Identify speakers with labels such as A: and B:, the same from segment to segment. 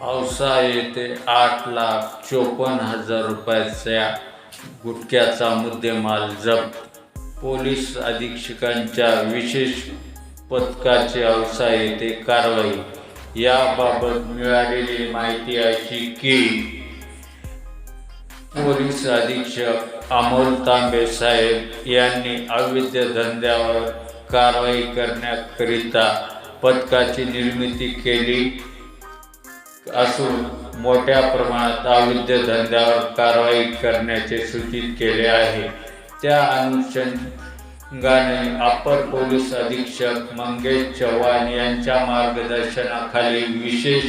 A: औसा येथे आठ लाख चोपन्न हजार रुपयाच्या गुटख्याचा मुद्देमाल जप्त. पोलीस अधीक्षकांच्या विशेष पथकाचे औसा येथे कारवाई. याबाबत मिळालेली माहिती अशी की पोलीस अधीक्षक अमोल तांबे साहेब यांनी अवैध धंद्यावर कारवाई करण्याकरिता पथकाची निर्मिती केली असून मोठ्या प्रमाणात अवैध धंद्यावर कारवाई करण्याचे सूचित केले आहे. त्या अनुषंगाने अपर पोलीस अधीक्षक मंगेश चव्हाण यांच्या मार्गदर्शनाखाली विशेष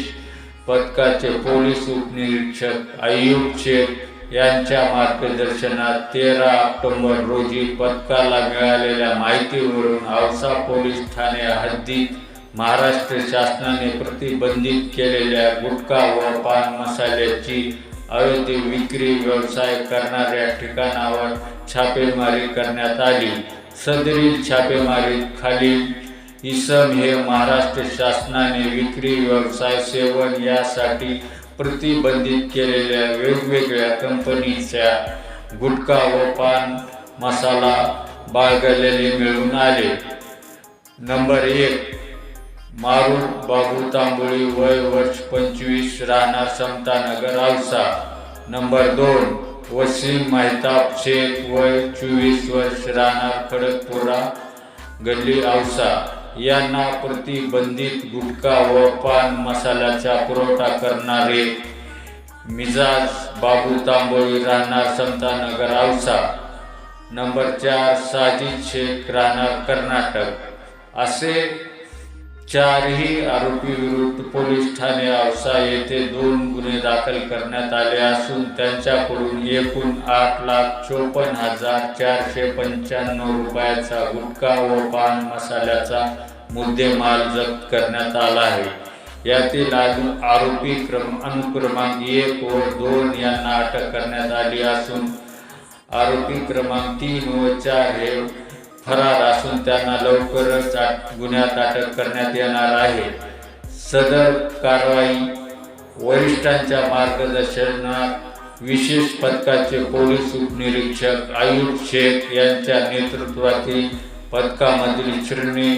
A: पथकाचे पोलीस उपनिरीक्षक अय्यूब शेख यांच्या मार्गदर्शनात तेरा ऑक्टोबर रोजी पथकाला मिळालेल्या माहितीवरून औसा पोलीस ठाणे हद्दीत महाराष्ट्र शासनाने प्रतिबंधित केलेल्या गुटखा व पान मसाल्याची अवैध विक्री व्यवसाय करणाऱ्या ठिकाणावर छापेमारी करण्यात आली. सदरील छापेमारीत खालील इसम हे महाराष्ट्र शासनाने विक्री व्यवसाय सेवन यासाठी प्रतिबंधित केलेल्या वेगवेगळ्या कंपनीच्या गुटखा व पान मसाला बाळगलेले मिळून आले. नंबर एक मारुल बाबू तांबोळी वय वर्ष पंचवीस राहणार समतानगर औसा नंबर दोन वसीम माहिताब शेख वय चोवीस वर्ष राहणार खडकपुरा गल्ली औसा यांना प्रतिबंधित गुटखा व पान मसाल्याचा पुरवठा करणारे मिजाज बाबू तांबोळी राहणार समतानगर औसा नंबर चार साजिद शेख राहणार कर्नाटक. असे चारही आरोपी विरुद्ध पोलीस ठाणे औसा येथे दोन गुन्हे दाखल करण्यात आले असून त्यांच्याकडून एकूण आठ लाख चोपन्न हजार चारशे पंच्याण्णव रुपयाचा गुटखा व पान मसाल्याचा मुद्देमाल जप्त करण्यात आला आहे. यातील अजून आरोपी क्रम अनुक्रमांक एक व दोन यांना अटक करण्यात आली असून आरोपी क्रमांक तीन व चार हे फरार असून त्यांना लवकरच गुन्ह्यात अटक करण्यात येणार आहे. सदर कारवाई वरिष्ठांच्या मार्गदर्शनात विशेष पथकाचे पोलीस उपनिरीक्षक आयुष शेख यांच्या नेतृत्वातील पथकामधील श्रेणी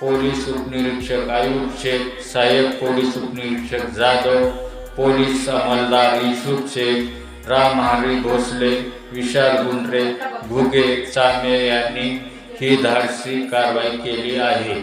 A: पोलीस उपनिरीक्षक आयुष शेख सहाय्यक पोलीस उपनिरीक्षक जाधव पोलीस अंमलदार युसुफ शेख राम हरी भोसले विशाल गुंडरे घुगे चामे यांनी ही धाडसी कारवाई केली आहे.